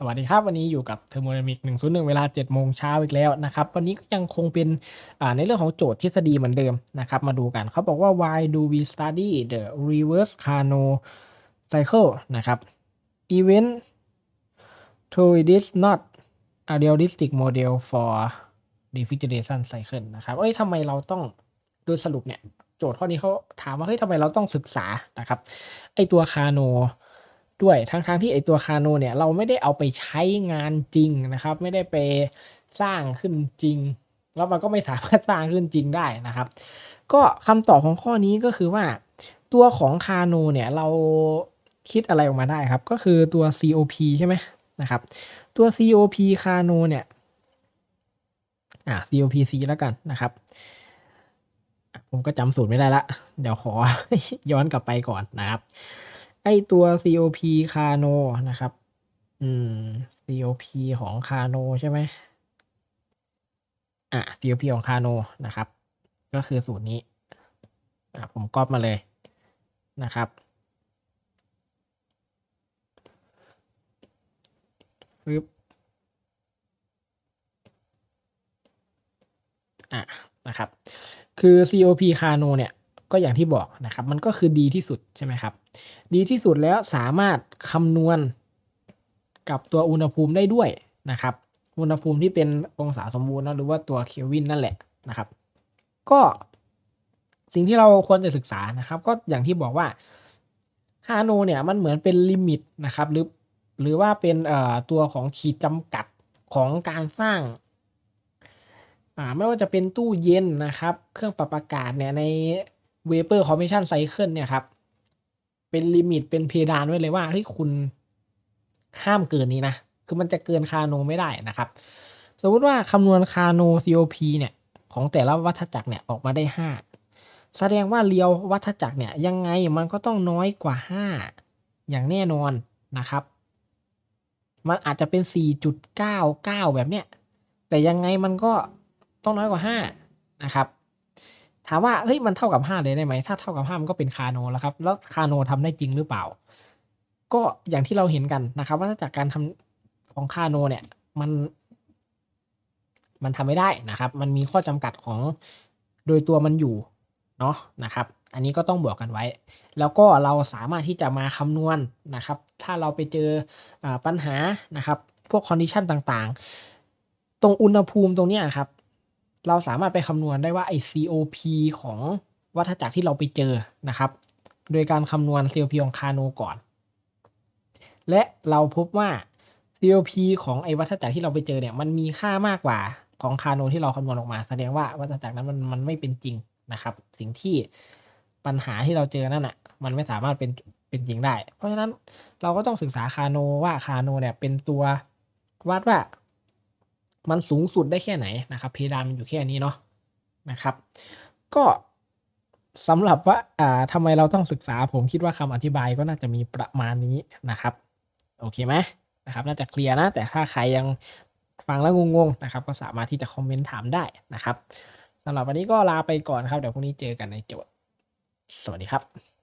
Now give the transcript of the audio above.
สวัสดีครับ วันนี้อยู่กับ Thermodynamic 101 เวลา7โมงเช้าอีกแล้วนะครับ วันนี้ก็ยังคงเป็นในเรื่องของโจทย์ทฤษฎีเหมือนเดิมนะครับ มาดูกันเขาบอกว่า why do we study the reverse Carnot cycle นะครับ event to it is not a realistic model for refrigeration cycle นะครับเอ้ยทำไมเราต้องโดยสรุปเนี่ย โจทย์ข้อนี้เขาถามว่าเฮ้ยทำไมเราต้องศึกษานะครับไอตัวคาโน ด้วยทั้งๆทที่ไอตัวคาโนเนี่ยเราไม่ได้เอาไปใช้งานจริงนะครับ ไม่ได้ไปสร้างขึ้นจริง แล้วมันก็ไม่สามารถสร้างขึ้นจริงได้นะครับ ก็คำตอบของข้อนี้ก็คือว่า ตัวของคาโนเนี่ยเราคิดอะไรออกมาได้ครับ ก็คือตัว COP ใช่ไหมนะครับ ตัว COP คาโนเนี่ยอ่า COPC แล้วกันนะครับผมก็จำสูตรไม่ได้ละ เดี๋ยวขอย้อนกลับไปก่อนนะครับ ไอตัว COP คาโนนะครับ อืม COP ของคาโนใช่ไหมอะ COP ของคาโนนะครับ ก็คือสูตรนี้ อะผมก๊อปมาเลยนะครับ ปึ๊บ อะ นะครับ คือ COP คาโนเนี่ย ก็อย่างที่บอกนะครับ มันก็คือดีที่สุดใช่ไหมครับ ดีที่สุดแล้วสามารถคำนวณกับตัวอุณหภูมิได้ด้วยนะครับ อุณหภูมิที่เป็นองศาสมบูรณ์นะหรือว่าตัวเคลวินนั่นแหละนะครับ ก็สิ่งที่เราควรจะศึกษานะครับ ก็อย่างที่บอกว่าคาโนเนี่ยมันเหมือนเป็นลิมิตนะครับ หรือหรือว่าเป็นตัวของขีดจำกัดของการสร้างไม่ว่าจะเป็นตู้เย็นนะครับ เครื่องปรับอากาศเนี่ยใน vapor compression cycle เนี่ยครับ เป็นลิมิตเป็นเพดานไว้เลยว่าเฮ้ยคุณห้ามเกินนี้นะ คือมันจะเกินคาโนไม่ได้นะครับ สมมติว่าคำนวณคาโน COP เนี่ย ของแต่ละวัฏจักรเนี่ยออกมาได้ห้าแสดงว่าเรียววัฏจักรเนี่ยยังไงมันก็ต้องน้อยกว่าห้าอย่างแน่นอนนะครับ มันอาจจะเป็น 4.99 แบบเนี้ย แต่ยังไงมันก็ต้องน้อยกว่า 5 นะครับ ถามว่าเฮ้ยมันเท่ากับ5เลยได้ไหมถ้าเท่ากับ5มันก็เป็นคาโนแล้วครับ แล้วคาโนทำได้จริงหรือเปล่า ก็อย่างที่เราเห็นกันนะครับ ว่าจากการทำของคาโนเนี่ย มัน มันทำไม่ได้นะครับ มันมีข้อจำกัดของโดยตัวมันอยู่เนาะนะครับ อันนี้ก็ต้องบอกกันไว้ แล้วก็เราสามารถที่จะมาคำนวณนะครับ ถ้าเราไปเจออปัญหานะครับ พวกคอนดิชันต่างๆ ตรงอุณหภูมิตรงนี้ครับ เราสามารถไปคำนวณได้ว่าไอ้ COP ของวัฏจักรที่เราไปเจอนะครับ โดยการคำนวณ COP ของคาโนก่อน และเราพบว่า COP ของไอ้วัฏจักรที่เราไปเจอเนี่ยมันมีค่ามากกว่าของคาโนที่เราคำนวณออกมา แสดงว่าวัฏจักรนั้นมันมันไม่เป็นจริงนะครับ สิ่งที่ปัญหาที่เราเจอนั่นน่ะมันไม่สามารถเป็นเป็นจริงได้ เพราะฉะนั้นเราก็ต้องศึกษาคาโนว่าคาโนเนี่ยเป็นตัววัดว่า มันสูงสุดได้แค่ไหนนะครับ เพดานมันอยู่แค่นี้เนาะนะครับ ก็สำหรับว่าอ่าทำไมเราต้องศึกษา ผมคิดว่าคำอธิบายก็น่าจะมีประมาณนี้นะครับ โอเคไหมนะครับ น่าจะเคลียร์นะ แต่ถ้าใครยังฟังแล้วงงๆนะครับ ก็สามารถที่จะคอมเมนต์ถามได้นะครับสำหรับวันนี้ก็ลาไปก่อนครับ เดี๋ยวพรุ่งนี้เจอกันในโจทย์ สวัสดีครับ